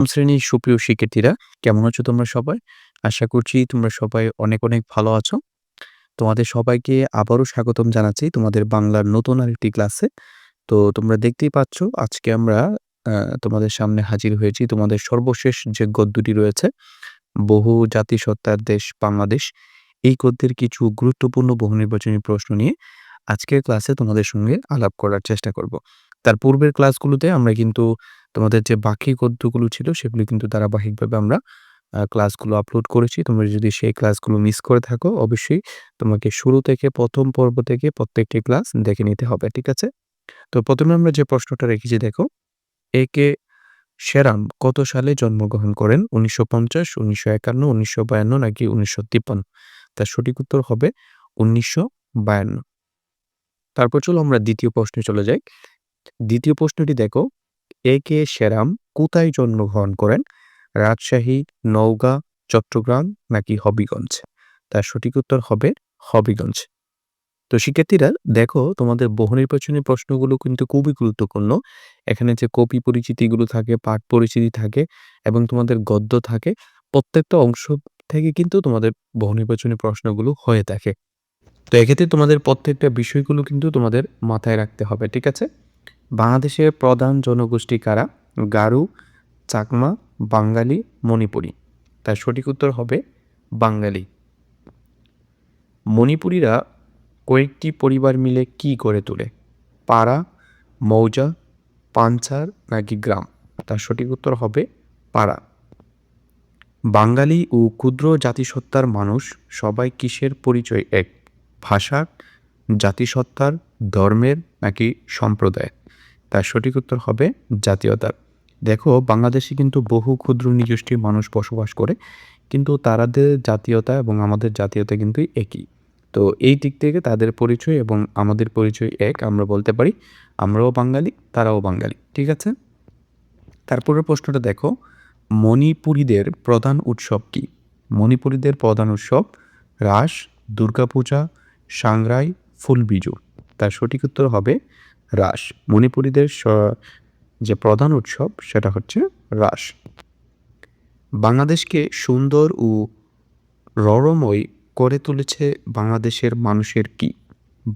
শ্রেণির সুপ্রিয় শিক্ষার্থীরা কেমন আছো তোমরা সবাই? আশা করছি তোমরা সবাই অনেক, অনেক ভালো আছো। তোমাদের সবাইকে আবারও স্বাগতম জানাচ্ছি তোমাদের বাংলার নতুন আরেকটি ক্লাসে। তো তোমরা দেখতেই পাচ্ছ আজকে আমরা তোমাদের সামনে হাজির হয়েছি তোমাদের সর্বশেষ যে গদ্যটি রয়েছে, বহু জাতিসত্তার দেশ বাংলাদেশ। এই গদ্যের কিছু গুরুত্বপূর্ণ বহু নির্বাচনী প্রশ্ন নিয়ে আজকের ক্লাসে তোমাদের সঙ্গে আলাপ করার চেষ্টা করব। তার পূর্বের ক্লাসগুলোতে আমরা কিন্তু তোমাদের যে বাকি গদ্যগুলো ছিল সেগুলো কিন্তু ধারাবাহিকভাবে আমরা ক্লাসগুলো আপলোড করেছি। তোমরা যদি সেই ক্লাসগুলো মিস করে থাকো অবশ্যই তোমাকে শুরু থেকে প্রথম পর্ব থেকে প্রত্যেকটি ক্লাস দেখে নিতে হবে। ঠিক আছে? তো প্রথমে আমরা যে প্রশ্নটা রেখেছি দেখো, এ কে সেরাম কত সালে জন্মগ্রহণ করেন? ১৯৫০, ১৯৫১, ১৯৫২ নাকি ১৯৫৩? তার সঠিক উত্তর হবে ১৯৫২। তারপর চলো আমরা দ্বিতীয় প্রশ্নে চলে যাই। দ্বিতীয় প্রশ্নটি দেখো, এ কে সেরাম কোথায় জন্মগ্রহণ করেন? রাজশাহী, নওগাঁ, চট্টগ্রাম নাকি হবিগঞ্জ? তার সঠিক উত্তর হবে হবিগঞ্জ। তো শিক্ষার্থীরা দেখো তোমাদের বহু নির্বাচনী প্রশ্নগুলো কিন্তু খুবই গুরুত্বপূর্ণ। এখানে যে কপি পরিচিতিগুলো থাকে, পাঠ পরিচিতি থাকে এবং তোমাদের গদ্য থাকে, প্রত্যেকটা অংশ থেকে কিন্তু তোমাদের বহু নির্বাচনী প্রশ্নগুলো হয়ে থাকে। তো এক্ষেত্রে তোমাদের প্রত্যেকটা বিষয়গুলো কিন্তু তোমাদের মাথায় রাখতে হবে। ঠিক আছে? বাংলাদেশের প্রধান জনগোষ্ঠী কারা? গারু চাকমা, বাঙালি, মণিপুরী। তার সঠিক উত্তর হবে বাঙালি। মণিপুরীরা কয়েকটি পরিবার মিলে কি গড়ে তোলে? পাড়া, মৌজা, পাঞ্চার নাকি গ্রাম? তার সঠিক উত্তর হবে পাড়া। বাঙালি ও ক্ষুদ্র জাতিসত্তার মানুষ সবাই কিসের পরিচয় এক? ভাষার, জাতিসত্তার, ধর্মের নাকি সম্প্রদায়ের? তার সঠিক উত্তর হবে জাতীয়তার। দেখো বাংলাদেশে কিন্তু বহু ক্ষুদ্র নৃগোষ্ঠীর মানুষ বসবাস করে। কিন্তু তারাদের জাতীয়তা এবং আমাদের জাতীয়তা কিন্তু একই। তো এই দিক থেকে তাদের পরিচয় এবং আমাদের পরিচয় এক আমরা বলতে পারি। আমরাও বাঙালি, তারাও বাঙালি। ঠিক আছে? তারপরের প্রশ্নটা দেখো, মণিপুরীদের প্রধান উৎসব কী? মণিপুরীদের প্রধান উৎসব রাস, দুর্গাপূজা, সাংরাই, ফুলবিজু। তার সঠিক উত্তর হবে রাস। মণিপুরীদের যে প্রধান উৎসব সেটা হচ্ছে রাস। বাংলাদেশকে সুন্দর ও ররময় করে তুলেছে বাংলাদেশের মানুষের কি?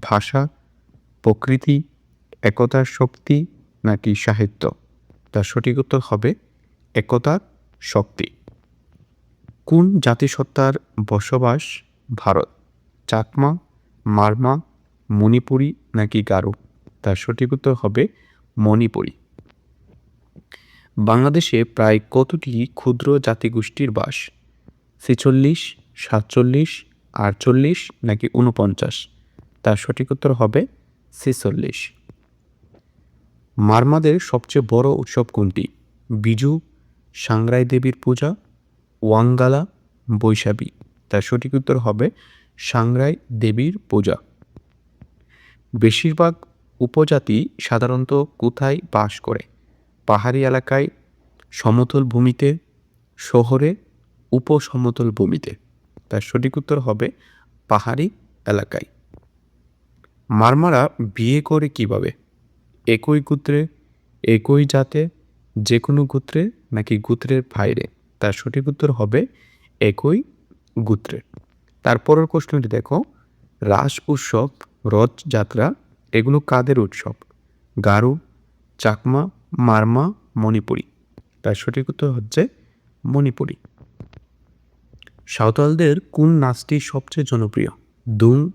ভাষা, প্রকৃতি, একতার শক্তি নাকি সাহিত্য? তার সঠিক উত্তর হবে একতার শক্তি। কোন জাতিসত্তার বসবাস ভারত? চাকমা, মারমা, মণিপুরী নাকি গারো? তার সঠিক উত্তর হবে মণিপুরী। বাংলাদেশে প্রায় কতটি ক্ষুদ্র জাতিগোষ্ঠীর বাস? ছেচল্লিশ, সাতচল্লিশ, আটচল্লিশ নাকি ঊনপঞ্চাশ? তার সঠিক উত্তর হবে ছেচল্লিশ। মারমাদের সবচেয়ে বড় উৎসব কোনটি? বিজু, সাংরাই দেবীর পূজা, ওয়াঙ্গালা, বৈশাখী। তার সঠিক উত্তর হবে সাংরাই দেবীর পূজা। বেশিরভাগ উপজাতি সাধারণত কোথায় বাস করে? পাহাড়ি এলাকায়, সমতল ভূমিতে, শহরে, উপসমতল ভূমিতে। তার সঠিক উত্তর হবে পাহাড়ি এলাকায়। মারমারা বিয়ে করে কীভাবে? একই গোত্রে, একই জাতে, যে কোনো গোত্রে নাকি গোত্রের বাইরে? তার সঠিক উত্তর হবে একই গোত্রে। তারপরের প্রশ্নটি দেখো, রাস উৎসব, রথযাত্রা এগুলো কাদের উৎসব? গারো, চাকমা, মারমা, মণিপুরী। তার সঠিক উত্তর হচ্ছে মণিপুরী। সাঁওতালদের কোন নাচটি সবচেয়ে জনপ্রিয়? দুং,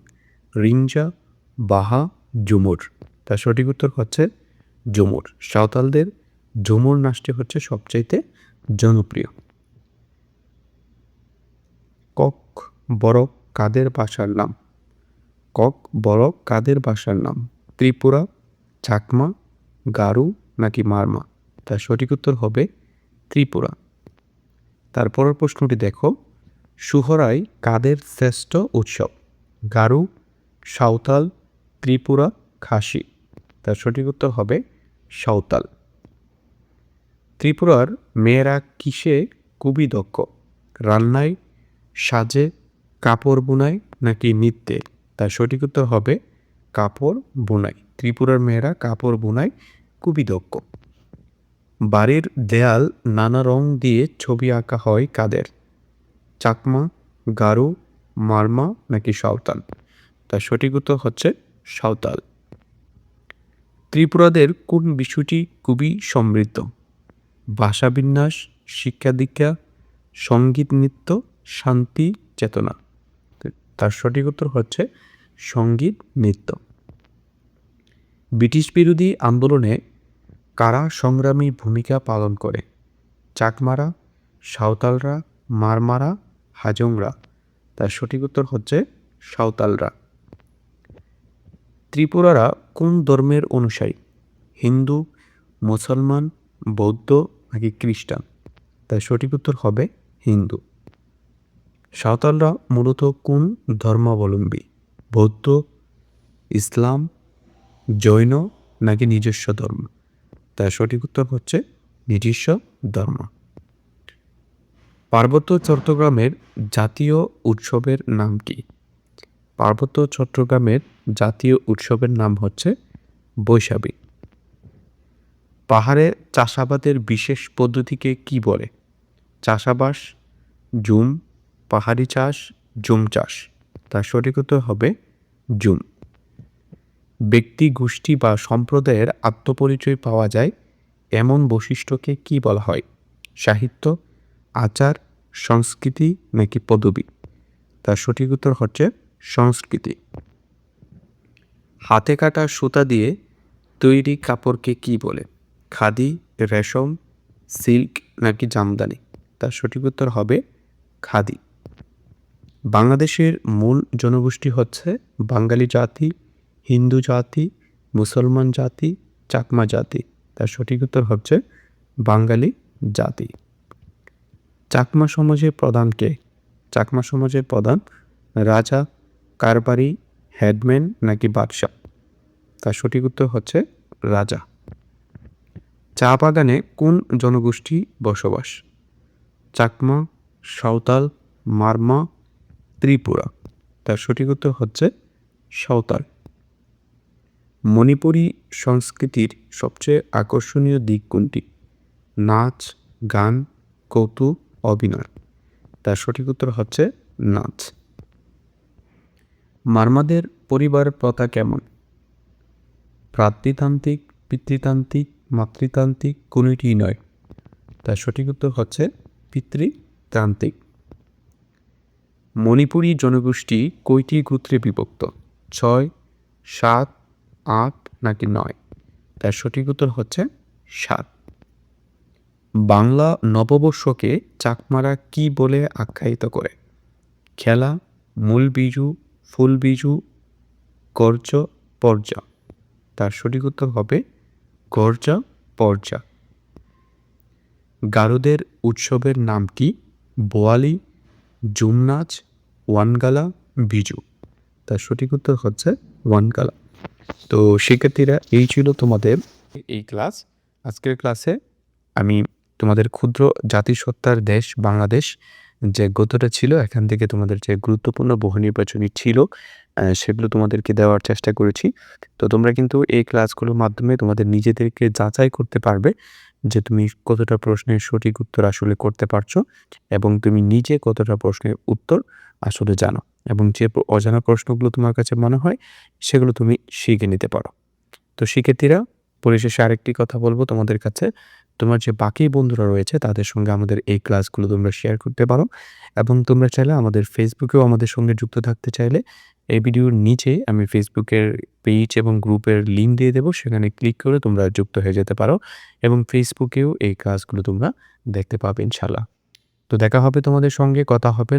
রিঞ্জা, বাহা, ঝুমুর। তার সঠিক উত্তর হচ্ছে ঝুমুর। সাঁওতালদের ঝুমুর নাচটি হচ্ছে সবচাইতে জনপ্রিয়। কক বরক কাদের বাসার নাম? কক বরক কাদের বাসার নাম? ত্রিপুরা, চাকমা, গারু নাকি মারমা? তার সঠিক উত্তর হবে ত্রিপুরা। তারপরের প্রশ্নটি দেখো, সুহরাই কাদের শ্রেষ্ঠ উৎসব? গারু সাঁওতাল, ত্রিপুরা, খাসি। তার সঠিক উত্তর হবে সাঁওতাল। ত্রিপুরার মেয়েরা কিসে খুবই দক্ষ? রান্নায়, সাজে, কাপড় বোনায় নাকি নৃত্যে? তার সঠিক উত্তর হবে কাপড় বোনাই। ত্রিপুরার মেয়েরা কাপড় বোনাই খুবই দক্ষ। বাড়ির দেয়াল নানা রং দিয়ে ছবি আঁকা হয় কাদের। চাকমা, গারো, মারমা নাকি সাঁওতাল? তার সঠিক উত্তর হচ্ছে সাঁওতাল। ত্রিপুরাদের কোন বিষয়টি খুবই সমৃদ্ধ? ভাষাবিন্যাস শিক্ষা দীক্ষা, সংগীত নৃত্য, শান্তি, চেতনা। তার সঠিক উত্তর হচ্ছে সংগীত, নৃত্য। ব্রিটিশ বিরোধী আন্দোলনে কারা সংগ্রামী ভূমিকা পালন করে? চাকমারা, সাঁওতালরা, মারমারা, হাজংরা। তার সঠিক উত্তর হচ্ছে সাঁওতালরা। ত্রিপুরারা কোন ধর্মের অনুসারী? হিন্দু, মুসলমান, বৌদ্ধ নাকি খ্রিস্টান? তার সঠিক উত্তর হবে হিন্দু। সাঁওতালরা মূলত কোন ধর্মাবলম্বী? বৌদ্ধ, ইসলাম, জৈন নাকি নিজস্ব ধর্ম? তার সঠিক উত্তর হচ্ছে নিজস্ব ধর্ম। পার্বত্য চট্টগ্রামের জাতীয় উৎসবের নাম কি? পার্বত্য চট্টগ্রামের জাতীয় উৎসবের নাম হচ্ছে বৈশাখী। পাহাড়ে চাষাবাদের বিশেষ পদ্ধতিকে কি বলে? চাষাবাস, জুম, পাহাড়ি চাষ, জুম চাষ। তার সঠিক উত্তর হবে জুম ব্যক্তি, গোষ্ঠী বা সম্প্রদায়ের আত্মপরিচয় পাওয়া যায় এমন বৈশিষ্ট্যকে কি বলা হয়? সাহিত্য, আচার, সংস্কৃতি নাকি পদবী? তার সঠিক উত্তর হচ্ছে সংস্কৃতি। হাতে কাটা সুতা দিয়ে তৈরি কাপড়কে কি বলে? খাদি, রেশম, সিল্ক নাকি জামদানি? তার সঠিক উত্তর হবে খাদি। বাংলাদেশের মূল জনগোষ্ঠী হচ্ছে বাঙালি জাতি, হিন্দু জাতি, মুসলমান জাতি, চাকমা জাতি। তার সঠিক উত্তর হচ্ছে বাঙালি জাতি। চাকমা সমাজের প্রধান কে? চাকমা সমাজের প্রধান রাজা, কারবারি, হেডম্যান নাকি বাদশাহ? তার সঠিক উত্তর হচ্ছে রাজা। চা বাগানে কোন জনগোষ্ঠী বসবাস? চাকমা, সাঁওতাল, মারমা ত্রিপুরা। তার সঠিক উত্তর হচ্ছে সাঁওতাল। মণিপুরী সংস্কৃতির সবচেয়ে আকর্ষণীয় দিক কোনটি? নাচ, গান, কৌতুক, অভিনয়। তার সঠিক উত্তর হচ্ছে নাচ। মারমাদের পরিবার প্রথা কেমন? ভ্রাতৃতান্ত্রিক, পিতৃতান্ত্রিক, মাতৃতান্ত্রিক কোনোটিই নয়। তার সঠিক উত্তর হচ্ছে পিতৃতান্ত্রিক। মণিপুরী জনগোষ্ঠী কয়টি গোত্রে বিভক্ত। ছয়, সাত, আট নাকি নয়? তার সঠিক উত্তর হচ্ছে সাত। বাংলা নববর্ষকে চাকমারা কি বলে আখ্যায়িত করে? খেলা, মূল বিজু, ফুল বিজু গর্জ পর্যা। তার সঠিক উত্তর হবে গর্জা পর্যা। গারুদের উৎসবের নাম কি? বোয়ালি জুম নাচ ওয়ানগালা, বিজু। তার সঠিক উত্তর হচ্ছে ওয়ানগালা। তো শিক্ষার্থীরা, এই ছিল তোমাদের এই ক্লাস। আজকের ক্লাসে আমি তোমাদের ক্ষুদ্র জাতিসত্তার দেশ বাংলাদেশ যে গদ্যটা ছিল, এখান থেকে তোমাদের যে গুরুত্বপূর্ণ বহু নির্বাচনী ছিল সেগুলো তোমাদেরকে দেওয়ার চেষ্টা করেছি। তো তোমরা কিন্তু এই ক্লাসগুলোর মাধ্যমে তোমাদের নিজেদেরকে যাচাই করতে পারবে। যে তুমি কতটা প্রশ্নের সঠিক উত্তর আসলে করতে পারছ এবং তুমি নিজে কতটা প্রশ্নের উত্তর আসলে জানো এবং যে অজানা প্রশ্নগুলো তোমার কাছে মনে হয় সেগুলো তুমি শিখে নিতে পারো। তো শিক্ষার্থীরা, পরিশেষে আরেকটি কথা বলব তোমাদের কাছে। তোমার যে বাকি বন্ধুরা রয়েছে তাদের সঙ্গে আমাদের এই ক্লাসগুলো তোমরা শেয়ার করতে পারো এবং তোমরা চাইলে আমাদের ফেসবুকেও আমাদের সঙ্গে যুক্ত থাকতে চাইলে এই ভিডিওর নিচে আমি ফেসবুকের পেজ এবং গ্রুপের লিঙ্ক দিয়ে দেবো, সেখানে ক্লিক করে তোমরা যুক্ত হয়ে যেতে পারো এবং ফেসবুকেও এই কাজগুলো তোমরা দেখতে পাবে ইনশাল্লাহ তো দেখা হবে তোমাদের সঙ্গে, কথা হবে